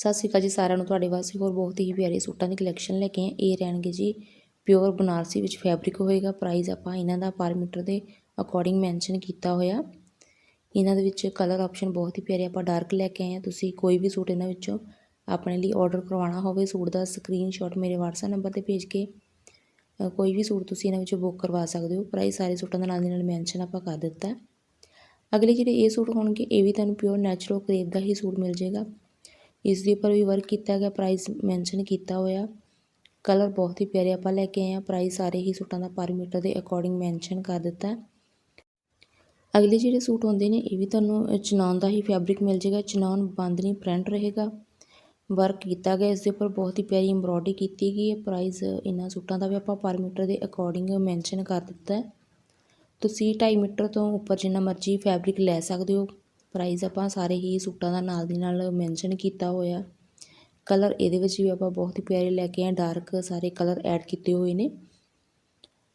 ਸਤਿ ਸ਼੍ਰੀ ਅਕਾਲ ਜੀ ਸਾਰਿਆਂ ਨੂੰ। ਤੁਹਾਡੇ ਵਾਸਤੇ ਹੋਰ ਬਹੁਤ ਹੀ ਪਿਆਰੇ ਸੂਟਾਂ ਦੀ ਕਲੈਕਸ਼ਨ ਲੈ ਕੇ ਆਏ ਇਹ ਰਹਿਣਗੇ ਜੀ ਪਿਓਰ ਬਨਾਰਸੀ ਵਿੱਚ ਫੈਬਰਿਕ ਹੋਏਗਾ। ਪ੍ਰਾਈਸ ਆਪਾਂ ਇਹਨਾਂ ਦਾ ਪਰ ਮੀਟਰ ਦੇ ਅਕੋਰਡਿੰਗ ਮੈਂਸ਼ਨ ਕੀਤਾ ਹੋਇਆ। ਇਹਨਾਂ ਦੇ ਵਿੱਚ ਕਲਰ ਆਪਸ਼ਨ ਬਹੁਤ ਹੀ ਪਿਆਰੇ ਆਪਾਂ ਡਾਰਕ ਲੈ ਕੇ ਆਏ ਆ ਤੁਸੀਂ ਕੋਈ ਵੀ ਸੂਟ ਇਹਨਾਂ ਵਿੱਚੋਂ ਆਪਣੇ ਲਈ ਆਰਡਰ ਕਰਵਾਉਣਾ ਹੋਵੇ, ਸੂਟ ਦਾ ਸਕਰੀਨਸ਼ਾਟ ਮੇਰੇ WhatsApp ਨੰਬਰ ਤੇ ਭੇਜ ਕੇ ਕੋਈ ਵੀ ਸੂਟ ਤੁਸੀਂ ਇਹਨਾਂ ਵਿੱਚੋਂ ਬੁੱਕ ਕਰਵਾ ਸਕਦੇ ਹੋ। ਪ੍ਰਾਈਸ ਸਾਰੇ ਸੂਟਾਂ ਦਾ ਨਾਲ ਦੀ ਨਾਲ ਮੈਂਸ਼ਨ ਆਪਾਂ ਕਰ ਦਿੱਤਾ। ਅਗਲੇ ਜਿਹੜੇ ਇਹ ਸੂਟ ਹੋਣਗੇ, ਇਹ ਵੀ ਤੁਹਾਨੂੰ ਪਿਓਰ ਨੈਚੁਰਲ ਕਰੇਪ ਦਾ ਹੀ ਸੂਟ ਮਿਲ ਜਾਏਗਾ। ਇਸ ਦੇ ਉੱਪਰ ਵੀ ਵਰਕ ਕੀਤਾ ਗਿਆ ਪ੍ਰਾਈਸ ਮੈਂਸ਼ਨ ਕੀਤਾ ਹੋਇਆ। ਕਲਰ ਬਹੁਤ ਹੀ ਪਿਆਰੇ ਆਪਾਂ ਲੈ ਕੇ ਆਏ ਆ ਪ੍ਰਾਈਸ ਸਾਰੇ ਹੀ ਸੂਟਾਂ ਦਾ ਪਰ ਮੀਟਰ ਦੇ ਅਕੋਰਡਿੰਗ ਮੈਂਸ਼ਨ ਕਰ ਦਿੱਤਾ ਅਗਲੇ ਜਿਹੜੇ ਸੂਟ ਹੁੰਦੇ ਨੇ, ਇਹ ਵੀ ਤੁਹਾਨੂੰ ਚਨਾਨ ਦਾ ਹੀ ਫੈਬਰਿਕ ਮਿਲ ਜਾਏਗਾ। ਚਨਾਨ ਬਾਂਦਨੀ ਪ੍ਰਿੰਟ ਰਹੇਗਾ। ਵਰਕ ਕੀਤਾ ਗਿਆ, ਇਸ ਦੇ ਉੱਪਰ ਬਹੁਤ ਹੀ ਪਿਆਰੀ ਐਮਬ੍ਰੋਇਡਰੀ ਕੀਤੀ ਗਈ ਹੈ। ਪ੍ਰਾਈਸ ਇਹਨਾਂ ਸੂਟਾਂ ਦਾ ਵੀ ਆਪਾਂ ਪਰ ਮੀਟਰ ਦੇ ਅਕੋਰਡਿੰਗ ਮੈਂਸ਼ਨ ਕਰ ਦਿੱਤਾ ਤੁਸੀਂ 2.5 ਮੀਟਰ ਤੋਂ ਉੱਪਰ ਜਿੰਨਾ ਮਰਜ਼ੀ ਫੈਬਰਿਕ ਲੈ ਸਕਦੇ ਹੋ। ਪ੍ਰਾਈਜ਼ ਆਪਾਂ ਸਾਰੇ ਹੀ ਸੂਟਾਂ ਦਾ ਨਾਲ ਦੀ ਨਾਲ ਮੈਂਸ਼ਨ ਕੀਤਾ ਹੋਇਆ। ਕਲਰ ਇਹਦੇ ਵਿੱਚ ਵੀ ਆਪਾਂ ਬਹੁਤ ਹੀ ਪਿਆਰੇ ਲੈ ਕੇ ਆਏ ਡਾਰਕ ਸਾਰੇ ਕਲਰ ਐਡ ਕੀਤੇ ਹੋਏ ਨੇ।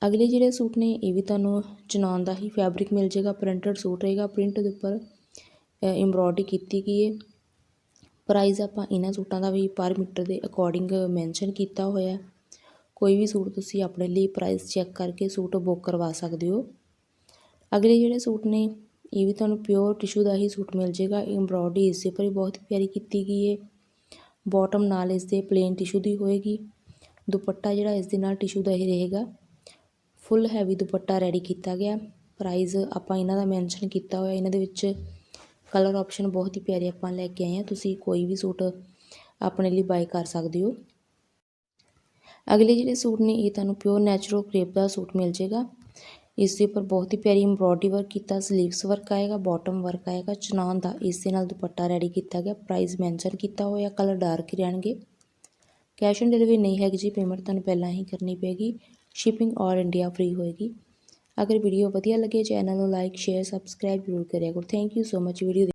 ਅਗਲੇ ਜਿਹੜੇ ਸੂਟ ਨੇ, ਇਹ ਵੀ ਤੁਹਾਨੂੰ ਚਨਾਨ ਦਾ ਹੀ ਫੈਬਰਿਕ ਮਿਲ ਜਾਏਗਾ ਪ੍ਰਿੰਟਡ ਸੂਟ ਰਹੇਗਾ ਪ੍ਰਿੰਟ ਦੇ ਉੱਪਰ ਐਮਬ੍ਰੋਇਡਰੀ ਕੀਤੀ ਗਈ ਹੈ ਪ੍ਰਾਈਸ ਆਪਾਂ ਇਹਨਾਂ ਸੂਟਾਂ ਦਾ ਵੀ ਪਰ ਮੀਟਰ ਦੇ ਅਕੋਰਡਿੰਗ ਮੈਂਸ਼ਨ ਕੀਤਾ ਹੋਇਆ। ਕੋਈ ਵੀ ਸੂਟ ਤੁਸੀਂ ਆਪਣੇ ਲਈ ਪ੍ਰਾਈਸ ਚੈੱਕ ਕਰਕੇ ਸੂਟ ਬੁੱਕ ਕਰਵਾ ਸਕਦੇ ਹੋ। ਅਗਲੇ ਜਿਹੜੇ ਸੂਟ ਨੇ ਇਹ ਵੀ ਤੁਹਾਨੂੰ ਪਿਓਰ ਟਿਸ਼ੂ ਦਾ ਹੀ ਸੂਟ ਮਿਲ ਜਾਏਗਾ। ਐਮਬ੍ਰੋਇਡਰੀ ਇਸ ਦੇ ਉੱਪਰ ਵੀ ਬਹੁਤ ਪਿਆਰੀ ਕੀਤੀ ਗਈ ਹੈ ਬਾਟਮ ਨਾਲ ਇਸ ਦੇ ਪਲੇਨ ਟਿਸ਼ੂ ਦੀ ਹੋਏਗੀ। ਦੁਪੱਟਾ ਜਿਹੜਾ ਇਸ ਦੇ ਨਾਲ ਟਿਸ਼ੂ ਦਾ ਹੀ ਰਹੇਗਾ। ਫੁੱਲ ਹੈਵੀ ਦੁਪੱਟਾ ਰੈਡੀ ਕੀਤਾ ਗਿਆ। ਪ੍ਰਾਈਸ ਆਪਾਂ ਇਹਨਾਂ ਦਾ ਮੈਂਸ਼ਨ ਕੀਤਾ ਹੋਇਆ। ਇਹਨਾਂ ਦੇ ਵਿੱਚ ਕਲਰ ਆਪਸ਼ਨ ਬਹੁਤ ਹੀ ਪਿਆਰੇ ਆਪਾਂ ਲੈ ਕੇ ਆਏ ਹਾਂ। ਤੁਸੀਂ ਕੋਈ ਵੀ ਸੂਟ ਆਪਣੇ ਲਈ ਬਾਈ ਕਰ ਸਕਦੇ ਹੋ। ਅਗਲੇ ਜਿਹੜੇ ਸੂਟ ਨੇ, ਇਹ ਤੁਹਾਨੂੰ ਪਿਓਰ ਨੈਚੁਰਲ ਕ੍ਰੇਪ ਦਾ ਸੂਟ ਮਿਲ ਜਾਏਗਾ। ਇਸ ਦੇ ਉੱਪਰ ਬਹੁਤ ਹੀ ਪਿਆਰੀ ਐਮਬ੍ਰੋਇਡਰੀ ਵਰਕ ਕੀਤਾ ਸਲੀਵਸ ਵਰਕ ਆਏਗਾ ਬਾਟਮ ਵਰਕ ਆਏਗਾ ਚਨਾਨ ਦਾ, ਇਸ ਦੇ ਨਾਲ ਦੁਪੱਟਾ ਰੈਡੀ ਕੀਤਾ ਗਿਆ ਪ੍ਰਾਈਸ ਮੈਂਸ਼ਨ ਕੀਤਾ ਹੋਇਆ ਕਲਰ ਡਾਰਕ ਹੀ ਰਹਿਣਗੇ। ਕੈਸ਼ ਔਨ ਡਿਲੀਵਰੀ ਨਹੀਂ ਹੈਗੀ ਜੀ ਪੇਮੈਂਟ ਤੁਹਾਨੂੰ ਪਹਿਲਾਂ ਹੀ ਕਰਨੀ ਪਏਗੀ ਸ਼ਿਪਿੰਗ ਆਲ ਇੰਡੀਆ ਫ੍ਰੀ ਹੋਏਗੀ। ਅਗਰ ਵੀਡੀਓ ਵਧੀਆ ਲੱਗੇ ਚੈਨਲ ਨੂੰ ਲਾਈਕ ਸ਼ੇਅਰ ਸਬਸਕ੍ਰਾਈਬ ਜ਼ਰੂਰ ਕਰਿਆ ਕਰੋ। Thank you so much video